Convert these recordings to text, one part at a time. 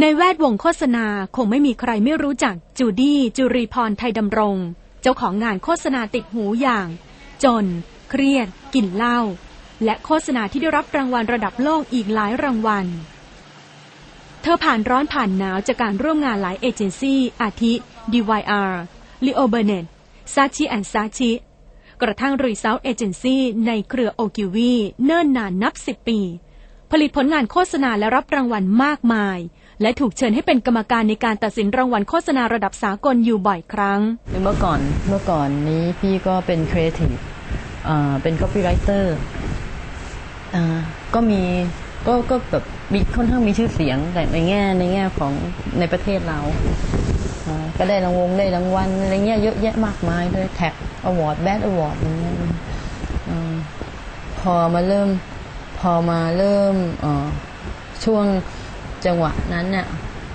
ในแวดวงโฆษณาคงไม่มีใครไม่รู้จักจูดี้จุรีพรไทยดำรง เจ้าของงานโฆษณาติดหูอย่าง จน เครียด กินเหล้าและโฆษณาที่ได้รับรางวัลระดับโลกอีกหลายรางวัล เธอผ่านร้อนผ่านหนาวจากการร่วมงานหลายเอเจนซี่อาทิ DYR l e o b e r n e t Sachi and Sachi กระทั่ง Result Agency ในเครือโอกิวีเนิ่นนานนับ10ปี ผลิตผลงานโฆษณาและรับรางวัลมากมาย และถูกเชิญให้เป็นกรรมการในการตัดสินรางวัลโฆษณาระดับสากลอยู่บ่อยครั้ง เมื่อก่อนเมื่อก่อนนี้พี่ก็เป็นครีเอทีฟเป็น copywriter อ่าก็มีก็ก็แบบมีค่อนข้างมีชื่อเสียงแต่ในแง่ในแง่ของในประเทศเรา ก็ได้รางวงได้รางวัลอะไรเงี้ยเยอะแยะมากมายเลยแท็กอวอร์ดแบดอวอร์ดอะไรเงี้ยพอมาเริ่มพอมาเริ่มช่วง จังหวะนั้นเนี่ย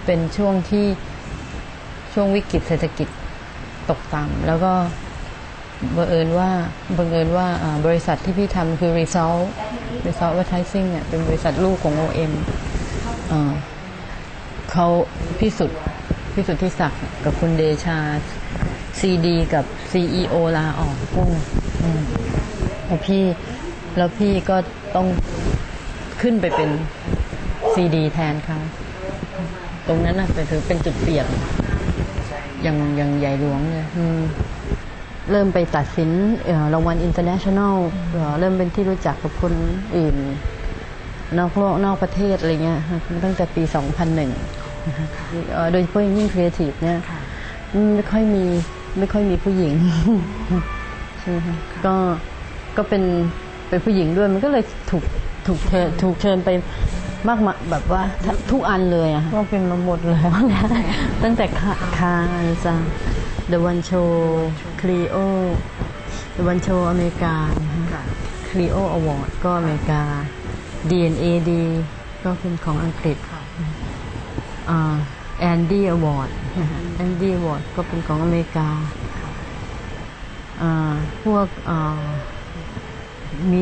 เป็นช่วงที่ช่วงวิกฤตเศรษฐกิจตกต่ำแล้วก็บังเอิญว่าบังเอิญว่าบริษัทที่พี่ทำคือ Result Result Advertising เนี่ยเป็นบริษัทลูกของ OM เขาพิสุทธิ์พิสุทธิศักดิ์กับคุณเดชา CD กับ CEO ลาออกพุ่งอืมแล้วพี่แล้วพี่ก็ต้องขึ้นไปเป็น CD แทนเขาตรงนั้นน่ะเป็นถือเป็นจุดเปลี่ยนอย่างอย่างใหญ่หลวงเลยเริ่มไปตัดสินเออรางวัล international เอ่อเริ่มเป็นที่รู้จักกับคนอื่น นอกโลกนอกประเทศอะไรเงี้ยตั้งแต่ปี 2001นะคะเอ่อโดยเฉพาะอย่างยิ่งครีเอทีฟเนี่ยไม่ค่อยมีไม่ค่อยมีผู้หญิงใช่ไหมคะก็ก็เป็นเป็นผู้หญิงด้วยมันก็เลยถูกถูกเชิญถูกเชิญไป มากมาแบบว่าทุกอันเลยอะก็เป็นมาหมดเลยตั้งแต่คาคานซา The One Show Clio The One Show อเมริกานะคะ Clio Award ก็อเมริกา DNAD ก็เป็นของอังกฤษอ่า Andy Award นะคะ Andy Award ก็เป็นของอเมริกาอ่าพวกอ่ามี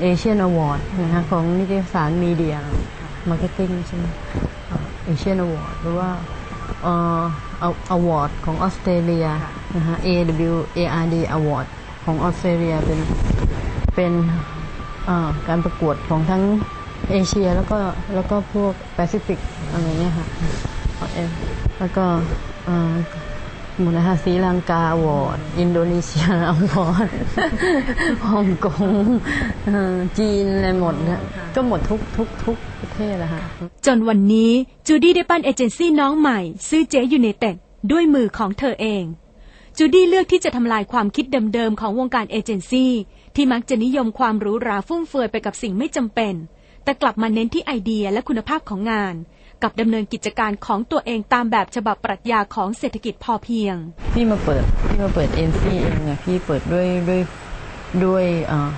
เอเชียนอวอร์ดนะคะของนิตยสารมีเดีย มาร์เก็ตติ้งใช่ไหมเอเชียนอวอร์ดหรือว่าเอ่ออวอร์ดของออสเตรเลียนะคะ AWARD Award ของออสเตรเลียเป็นเป็นเอ่อการประกวดของทั้งเอเชียแล้วก็แล้วก็พวกแปซิฟิกอะไรเงี้ยค่ะเอ่อแล้วก็เอ่อ หมดนะคะศรีลังกาอวอร์ดอินโดนีเซียอวอร์ดฮ่องกงจีนอะไรหมดนะก็หมดทุกทุกทุกประเทศนะคะจนวันนี้จูดี้ได้ปั้นเอเจนซี่น้องใหม่ ซื้อเจยูเนเต็ดด้วยมือของเธอเอง จูดี้เลือกที่จะทำลายความคิดเดิมๆของวงการเอเจนซี่ที่มักจะนิยมความหรูหราฟุ่มเฟือยไปกับสิ่งไม่จำเป็น แต่กลับมาเน้นที่ไอเดียและคุณภาพของงาน กับดำเนินกิจการของตัวเองตามแบบฉบับปรัชญาของเศรษฐกิจพอเพียง พี่มาเปิดพี่มาเปิดเอ็นซีเองอะพี่เปิดด้วยด้วยด้วยเอ่อ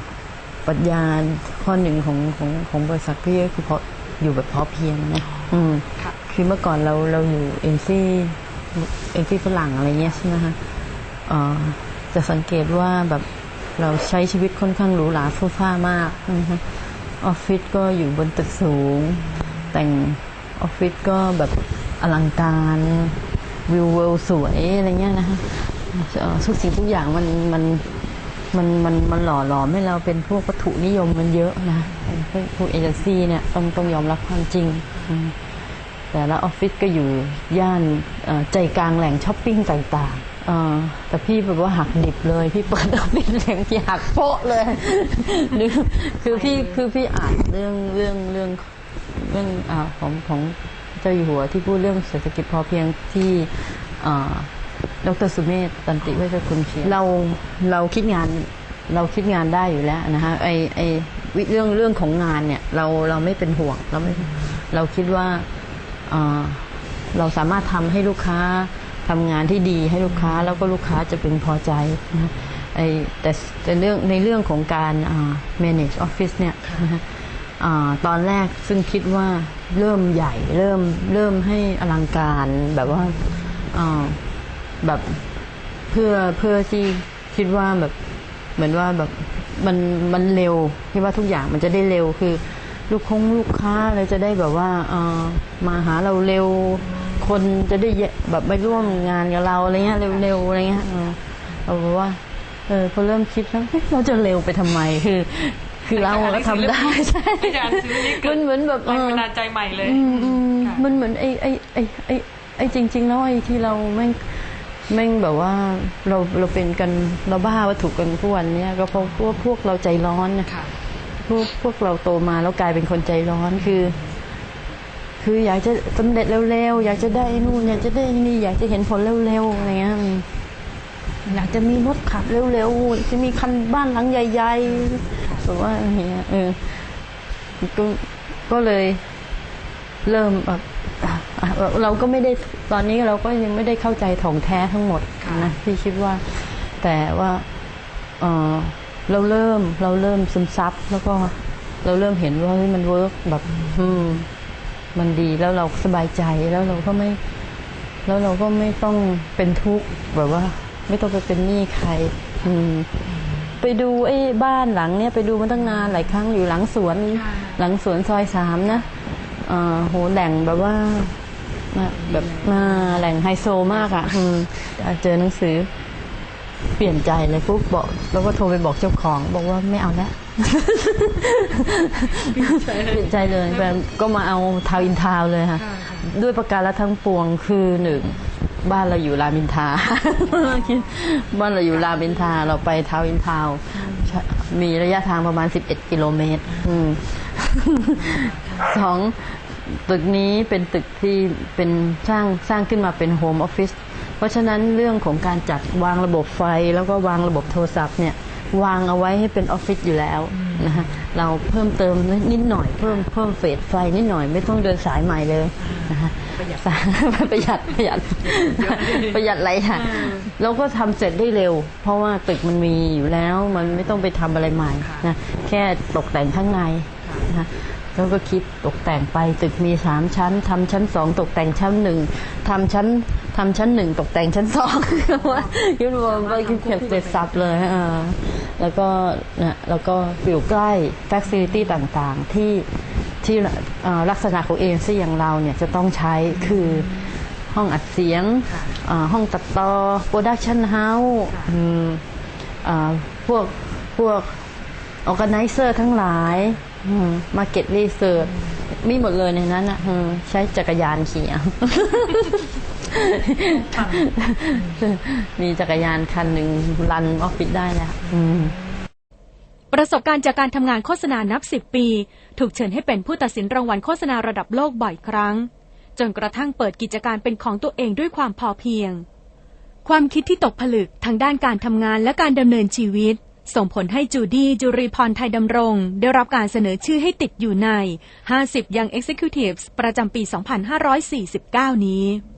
ปรัชญาข้อหนึ่งของของของบริษัทพี่ก็คือพออยู่แบบพอเพียงนะอืมคือเมื่อก่อนเราเราอยู่เอ็นซีเอ็นซีฝรั่งอะไรเงี้ยใช่ไหมคะเอ่อจะสังเกตว่าแบบเราใช้ชีวิตค่อนข้างหรูหราฟุ้ฟ้ามากนะคะออฟฟิศก็อยู่บนตึกสูง แต่ง ออฟฟิศก็แบบอลังการวิวเวลสวยอะไรเงี้ยนะคะทุกสิ่งทุกอย่างมันมันมันมันมันหล่อหลอมให้เราเป็นพวกวัตถุนิยมมันเยอะนะพวกเอเจนซี่เนี่ยต้องต้องยอมรับความจริง แต่ละออฟฟิศก็อยู่ย่านใจกลางแหล่งช้อปปิ้งต่างๆแต่พี่แบบว่าหักดิบเลย พี่เปิดออฟฟิศแหล่งพี่หักโป๊ะเลยคือพี่คือพี่อ่านเรื่องเรื่องเรื่อง เรื่องอของของเจ้าอยู่หัวที่พูดเรื่องเศรษฐกิจพอเพียงที่อ่าดรสุเมธตันติเวชคุณเขียเราเราคิดงานเราคิดงานได้อยู่แล้วนะคะไอไอเรื่องเรื่องของงานเนี่ย เราเราไม่เป็นห่วงเราไม่เราคิดว่าเราสามารถทำให้ลูกค้าทำงานที่ดีให้ลูกค้าแล้วก็ลูกค้าจะเป็นพอใจนะไอแต่แต่เรื่องในเรื่องของการ manage office เนี่ยนะคะ อตอนแรกซึ่งคิดว่าเริ่มใหญ่เริ่มเริ่มให้อลังการแบบว่าแบบเพื่อเพื่อที่คิดว่าแบบเหมือนว่าแบบมันมันเร็วคิดว่าทุกอย่างมันจะได้เร็วคือ ลูกคงลูกค้าอะไรจะได้แบบว่าเออมาหาเราเร็ว คนจะได้แบบไม่ร่วมงานกับเราอะไรเงี้ยเร็วๆอะไรเงี้ยเราบอกว่าเออพอเริ่มคิดแล้วเอ๊ะเราจะเร็วไปทำไมคือ คือเราก็ทำได้ใช่ในการซื้อนี่เกิมัดนเหมือนแบบเอแรงอ บันดาลใจใหม่เลย อืมอืมค่ะ มันเหมือนไอ้ไอ้ไอ้ไอ้ไอ้จริง ๆ แล้วไอ้ที่เราแม่งแม่งแบบว่าเราเราเป็นกันเราบ้าวัตถุกันทุกวันเนี้ยก็เพราะพวกพวกเราใจร้อนนะค่ะ พวกพวกเราโตมาแล้วกลายเป็นคนใจร้อนคือ คืออยากจะสำเร็จเร็วๆอยากจะได้นู่นอยากจะได้นี่อยากจะเห็นผลเร็วๆอะไรเงี้ยอืมอยากจะมีรถขับเร็วๆจะมีคันบ้านหลังใหญ่ ๆ แบบว่าอย่างเงี้ยเออก็ก็เลยเริ่มแบบอะอะเราก็ไม่ได้ตอนนี้เราก็ยังไม่ได้เข้าใจถ่องแท้ทั้งหมดค่ะนะพี่คิดว่า แต่ว่าเออเราเริ่มเราเริ่มซึมซับแล้วก็เราเริ่มเห็นว่าเฮ้ยมันเวิร์กแบบ อืม มันดีแล้วเราสบายใจแล้วเราก็ไม่ แล้วเราก็ไม่ต้องเป็นทุกข์แบบว่า ไม่ต้องไปเป็นหนี้ใคร อืม ไปดูไอ้บ้านหลังเนี้ยไปดูมาตั้งนานหลายครั้งอยู่หลังสวนค่ะหลังสวนซอยสามนะเอ่อโหแหล่งแบบว่าน่ะแบบมาแหล่งไฮโซมากอะ่ะอืมเจอหนังสือ เปลี่ยนใจเลยปุ๊บบอกแล้วก็โทรไปบอกเจ้าของ บอกว่าไม่เอาแล้วเปลี่ยนใจเลยแบบก็มาเอาทาวน์อินทาวน์เลยค่ะค่ะค่ะ ด้วยประการละทั้งปวงคือหนึ่ง บ้านเราอยู่รามอินทาคิดบ้านเราอยู่รามอินทาเราไปทาวินทาวมีระยะทางประมาณ 11 กิโลเมตรสองตึกนี้เป็นตึกที่เป็นสร้างสร้างขึ้นมาเป็นโฮมออฟฟิศเพราะฉะนั้นเรื่องของการจัดวางระบบไฟแล้วก็วางระบบโทรศัพท์เนี่ยวางเอาไว้ให้เป็นออฟฟิศอยู่แล้วนะคะเราเพิ่มเติมนิดหน่อยเพิ่มเพิ่มเฟสไฟนิดหน่อยไม่ต้องเดินสายใหม่เลยนะคะ ประหยัดประหยัดประหยัดประหยัดอะไรค่ะแล้วก็ทำเสร็จได้เร็ว เพราะว่าตึกมันมีอยู่แล้ว มันไม่ต้องไปทำอะไรใหม่นะแค่ตกแต่งข้างในนะแล้วก็คิดตกแต่งไปตึกมีสามชั้นทำชั้นสองตกแต่งชั้นหนึ่งทำชั้นทำชั้นหนึ่งตกแต่งชั้นสองว่าคิดว่าไปคิดเก็บเสร็จสับเลยเออแล้วก็เนี่ยแล้วก็อยู่ใกล้ฟ a ซิลิตี้ต่างๆที่ ที่เอ่อลักษณะของเอเจนซี่อย่างเราเนี่ยจะต้องใช้คือห้องอัดเสียงค่ะเอ่อห้องตัดต่อโปรดักชันเฮาส์ค่ะพวกพวกออ g a แก z เซอร์ทั้งหลายมาเก็ตรีเสิร์ชมีหมดเลยในนั้นนะอืมใช้จักรยานขี่เอามีจักรยานคันหนึ่งรันออฟฟิศได้แล้วอืม ประสบการณ์จากการทำงานโฆษณานับสิบปี ถูกเชิญให้เป็นผู้ตัดสินรางวัลโฆษณาระดับโลกบ่อยครั้ง จนกระทั่งเปิดกิจการเป็นของตัวเองด้วยความพอเพียง ความคิดที่ตกผลึกทางด้านการทำงานและการดำเนินชีวิต ส่งผลให้จูดี้จุรีพรไทยดำรง ได้รับการเสนอชื่อให้ติดอยู่ใน 50 Young Executives ประจำปี 2549 นี้